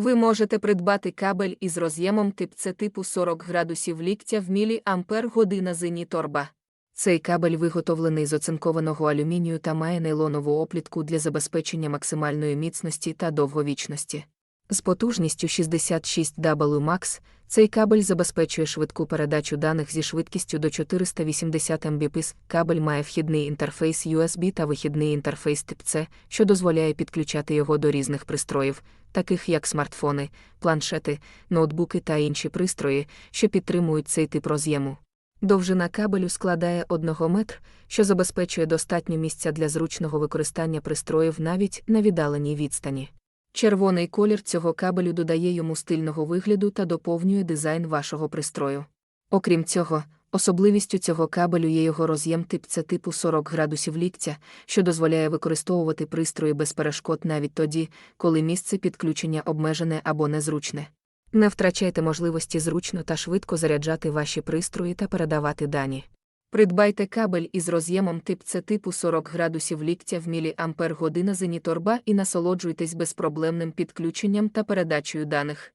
Ви можете придбати кабель із роз'ємом тип С типу 40 градусів ліктя в мілі ампер година зині торба. Цей кабель виготовлений з оцинкованого алюмінію та має нейлонову оплітку для забезпечення максимальної міцності та довговічності. З потужністю 66W Max цей кабель забезпечує швидку передачу даних зі швидкістю до 480 Mbps. Кабель має вхідний інтерфейс USB та вихідний інтерфейс тип C, що дозволяє підключати його до різних пристроїв, таких як смартфони, планшети, ноутбуки та інші пристрої, що підтримують цей тип роз'єму. Довжина кабелю складає 1 метр, що забезпечує достатньо місця для зручного використання пристроїв навіть на віддаленій відстані. Червоний колір цього кабелю додає йому стильного вигляду та доповнює дизайн вашого пристрою. Окрім цього, особливістю цього кабелю є його роз'єм тип С типу 40 градусів ліктя, що дозволяє використовувати пристрої без перешкод навіть тоді, коли місце підключення обмежене або незручне. Не втрачайте можливості зручно та швидко заряджати ваші пристрої та передавати дані. Придбайте кабель із роз'ємом тип С типу 40 градусів ліктя в міліампер година зеніторба і насолоджуйтесь безпроблемним підключенням та передачею даних.